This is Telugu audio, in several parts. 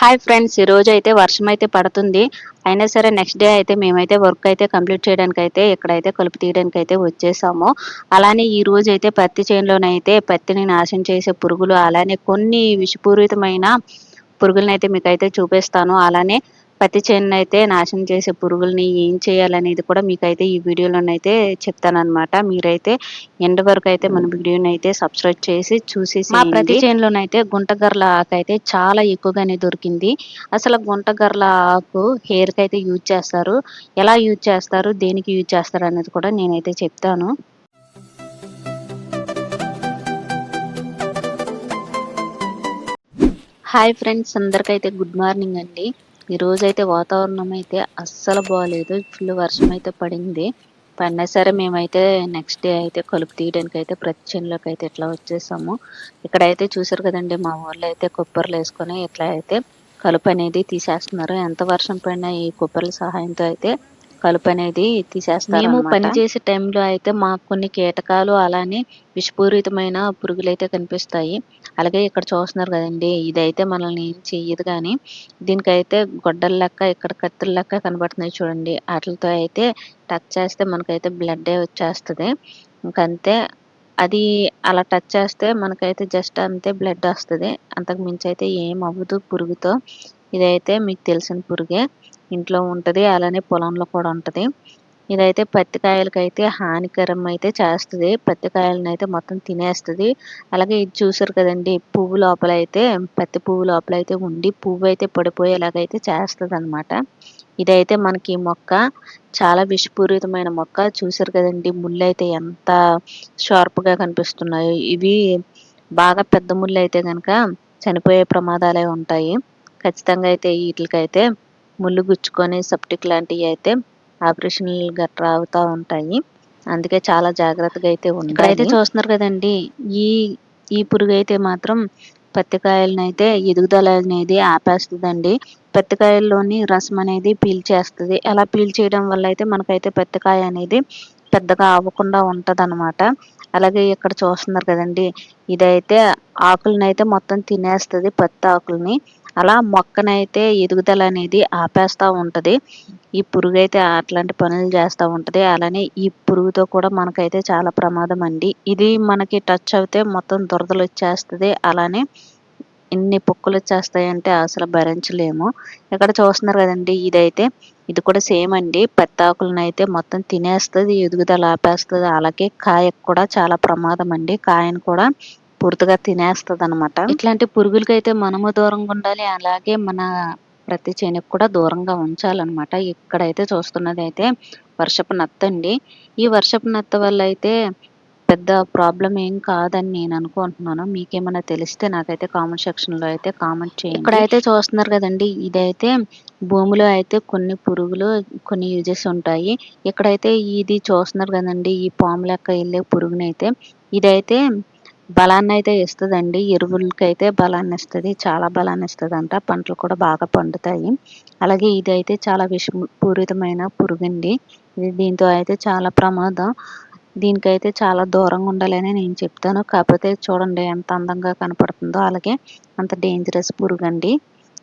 హాయ్ ఫ్రెండ్స్ ఈ రోజు అయితే వర్షం అయితే పడుతుంది. అయినా సరే నెక్స్ట్ డే అయితే మేమైతే వర్క్ అయితే కంప్లీట్ చేయడానికి అయితే ఇక్కడైతే కలుపు తీయడానికి అయితే వచ్చేసాము అలానే ఈ రోజు అయితే పత్తి చేనులోనైతే పత్తిని నాశనం చేసే పురుగులు అలానే కొన్ని విషపూరితమైన పురుగులను అయితే మీకైతే చూపిస్తాను. అలానే పత్తి చేను అయితే నాశనం చేసే పురుగుల్ని ఏం చేయాలనేది కూడా మీకైతే ఈ వీడియోలోనైతే చెప్తానమాట మీరైతే ఎండ్ వరకు అయితే మన వీడియోని అయితే సబ్స్క్రైబ్ చేసి చూసేసి మా ప్రతి చేనులోనైతే గుంటగర్ల ఆకు అయితే చాలా ఎక్కువగానే దొరికింది. అసలు గుంటగర్ల ఆకు హెయిర్కి అయితే యూజ్ చేస్తారు. ఎలా యూజ్ చేస్తారు? దేనికి యూజ్ చేస్తారు అనేది కూడా నేనైతే చెప్తాను. హాయ్ ఫ్రెండ్స్ అందరికైతే గుడ్ మార్నింగ్ అండి. ఈ రోజైతే అయితే వాతావరణం అయితే అస్సలు బాగాలేదు ఫుల్ వర్షం అయితే పడింది. పడినా సరే మేమైతే నెక్స్ట్ డే అయితే కలుపు తీయడానికి అయితే ప్రతి చేనులోకి అయితే ఇట్లా వచ్చేసాము. ఇక్కడైతే చూసారు కదండి మా ఊర్లో అయితే కొబ్బరిలు వేసుకొని ఇట్లా అయితే కలుపు అనేది తీసేస్తున్నారు. ఎంత వర్షం పడినా ఈ కొబ్బరిల సహాయంతో అయితే కలుపు అనేది తీసేస్తారు మేము పని చేసే టైంలో అయితే మాకు కొన్ని కీటకాలు అలానే విషపూరితమైన పురుగులు అయితే కనిపిస్తాయి. అలాగే ఇక్కడ చూస్తున్నారు కదండి ఇదైతే మనల్ని ఏం చెయ్యదు కానీ దీనికైతే గొడ్డల లెక్క ఇక్కడ కత్తుల లెక్క కనబడుతున్నాయి చూడండి. వాటితో అయితే టచ్ చేస్తే మనకైతే బ్లడ్ వచ్చేస్తుంది. ఇంకంతే అది అలా టచ్ చేస్తే మనకైతే జస్ట్ అంతే బ్లడ్ వస్తుంది. అంతకు మించి అయితే ఏం అవ్వదు పురుగుతో. ఇదైతే మీకు తెలిసిన పురుగే. ఇంట్లో ఉంటుంది అలానే పొలంలో కూడా ఉంటుంది. ఇదైతే పత్తి కాయలకైతే హానికరం అయితే చేస్తుంది. పత్తి కాయలను అయితే మొత్తం తినేస్తుంది. అలాగే ఇది చూసారు కదండి పువ్వు లోపల అయితే పత్తి పువ్వు లోపల అయితే ఉండి పువ్వు అయితే పడిపోయేలాగైతే చేస్తుంది అనమాట ఇదైతే మనకి మొక్క చాలా విషపూరితమైన మొక్క. చూసారు కదండి ముళ్ళు అయితే ఎంత షార్ప్గా కనిపిస్తున్నాయో. ఇవి బాగా పెద్ద ముళ్ళు అయితే కనుక చనిపోయే ప్రమాదాలే ఉంటాయి. ఖచ్చితంగా అయితే వీటికైతే ముళ్ళు గుచ్చుకొని సెప్టిక్ లాంటివి అయితే ఆపరేషన్ గట్రా అవుతూ ఉంటాయి. అందుకే చాలా జాగ్రత్తగా అయితే ఉంటాయి అయితే చూస్తున్నారు కదండి ఈ ఈ పురుగు అయితే మాత్రం పత్తికాయలను అయితే ఎదుగుదల అనేది ఆపేస్తుందండి. పత్తికాయల్లోని రసం అనేది పీల్చేస్తుంది. అలా పీల్చేయడం వల్ల అయితే మనకైతే పత్తికాయ అనేది పెద్దగా అవ్వకుండా ఉంటుంది అనమాట అలాగే ఇక్కడ చూస్తున్నారు కదండి ఇదైతే ఆకులను అయితే మొత్తం తినేస్తుంది పత్తి ఆకుల్ని అలా మొక్కనైతే ఎదుగుదల అనేది ఆపేస్తూ ఉంటుంది. ఈ పురుగు అయితే అట్లాంటి పనులు చేస్తూ ఉంటుంది. అలానే ఈ పురుగుతో కూడా మనకైతే చాలా ప్రమాదం అండి. ఇది మనకి టచ్ అవుతే మొత్తం దురదలు వచ్చేస్తుంది. అలానే ఎన్ని పొక్కులు వచ్చేస్తాయంటే అసలు భరించలేము. ఇక్కడ చూస్తున్నారు కదండి ఇదైతే ఇది కూడా సేమ్ అండి. పెత్తాకులను అయితే మొత్తం తినేస్తుంది ఎదుగుదల ఆపేస్తుంది. అలాగే కాయకు కూడా చాలా ప్రమాదం అండి. కాయను కూడా పూర్తిగా తినేస్తుంది అనమాట ఇట్లాంటి పురుగులకైతే మనము దూరంగా ఉండాలి. అలాగే మన ప్రతి చేనుకు కూడా దూరంగా ఉంచాలన్నమాట. ఇక్కడైతే చూస్తున్నది అయితే వర్షపు నత్త అండి. ఈ వర్షపు నత్త వల్ల అయితే పెద్ద ప్రాబ్లం ఏం కాదని నేను అనుకుంటున్నాను. మీకేమైనా తెలిస్తే నాకైతే కామెంట్ సెక్షన్లో అయితే కామెంట్ చేయండి. ఇక్కడైతే చూస్తున్నారు కదండి ఇదైతే భూమిలో అయితే కొన్ని పురుగులు కొన్ని యూజెస్ ఉంటాయి. ఇక్కడైతే ఇది చూస్తున్నారు కదండి ఈ పాము లెక్క వెళ్ళే పురుగునైతే. ఇదైతే బలాన్ని అయితే ఇస్తుందండి. ఎరువులకి అయితే బలాన్ని ఇస్తుంది చాలా బలాన్ని ఇస్తుంది అంట పంటలు కూడా బాగా పండుతాయి. అలాగే ఇది అయితే చాలా విషపూరితమైన పురుగండి. ఇది దీంతో అయితే చాలా ప్రమాదం. దీనికైతే చాలా దూరంగా ఉండాలని నేను చెప్తాను. కాకపోతే చూడండి ఎంత అందంగా కనపడుతుందో. అలాగే అంత డేంజరస్ పురుగండి.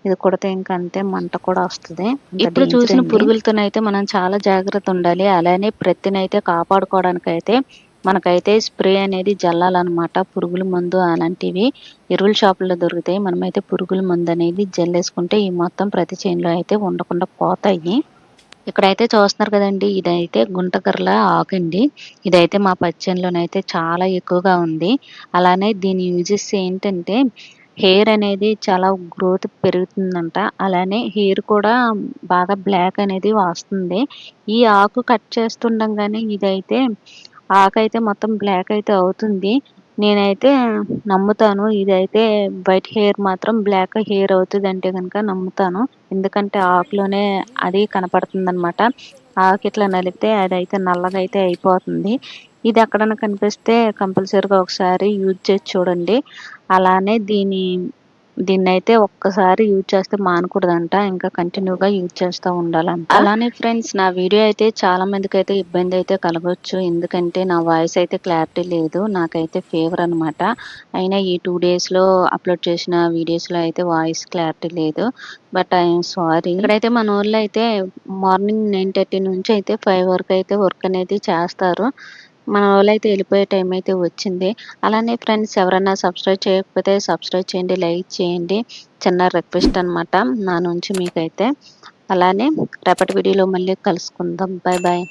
ఇది కొడితే ఇంకంతే మంట కూడా వస్తుంది. ఇప్పుడు చూసిన పురుగులతోనైతే మనం చాలా జాగ్రత్త ఉండాలి. అలానే ప్రతినైతే కాపాడుకోవడానికి అయితే మనకైతే స్ప్రే అనేది జల్లాలన్నమాట. పురుగుల మందు అలాంటివి ఎరువుల షాపుల్లో దొరుకుతాయి. మనమైతే పురుగుల మందు అనేది జల్లేసుకుంటే ఈ మొత్తం ప్రతి చేనులో అయితే ఉండకుండా పోతాయి. ఇక్కడైతే చూస్తున్నారు కదండి ఇదైతే గుంటకర్ల ఆకండి. ఇదైతే మా పచ్చనిలోనైతే చాలా ఎక్కువగా ఉంది. అలానే దీని యూజెస్ ఏంటంటే హెయిర్ అనేది చాలా గ్రోత్ పెరుగుతుందంట. అలానే హెయిర్ కూడా బాగా బ్లాక్ అనేది వస్తుంది. ఈ ఆకు కట్ చేస్తుండగానే ఇదైతే ఆకైతే మొత్తం బ్లాక్ అయితే అవుతుంది. నేనైతే నమ్ముతాను. ఇదైతే వైట్ హెయిర్ మాత్రం బ్లాక్ హెయిర్ అవుతుంది అంటే కనుక నమ్ముతాను. ఎందుకంటే ఆకులోనే అది కనపడుతుంది అనమాట ఆకు ఇట్లా నలిపితే అదైతే నల్లగా అయితే అయిపోతుంది. ఇది ఎక్కడైనా కనిపిస్తే కంపల్సరీగా ఒకసారి యూజ్ చేసి చూడండి. అలానే దీని దీన్ని అయితే ఒక్కసారి యూజ్ చేస్తే మానకూడదంట. ఇంకా కంటిన్యూగా యూజ్ చేస్తూ ఉండాలంట. అలానే ఫ్రెండ్స్ నా వీడియో అయితే చాలా మందికి అయితే ఇబ్బంది అయితే కలగొచ్చు. ఎందుకంటే నా వాయిస్ అయితే క్లారిటీ లేదు. నాకైతే ఫేవర్ అనమాట అయినా ఈ టూ డేస్లో అప్లోడ్ చేసిన వీడియోస్లో అయితే వాయిస్ క్లారిటీ లేదు. But I'm sorry. ఇక్కడైతే మన ఊర్లో అయితే మార్నింగ్ నైన్ థర్టీ నుంచి అయితే ఫైవ్ వరకు అయితే వర్క్ అనేది చేస్తారు. మన వాళ్ళు అయితే వెళ్ళిపోయే టైం అయితే వచ్చింది. అలానే ఫ్రెండ్స్ ఎవరైనా సబ్స్క్రైబ్ చేయకపోతే సబ్స్క్రైబ్ చేయండి లైక్ చేయండి. చిన్న రిక్వెస్ట్ అనమాట నా నుంచి మీకైతే. అలానే రేపటి వీడియోలో మళ్ళీ కలుసుకుందాం. Bye bye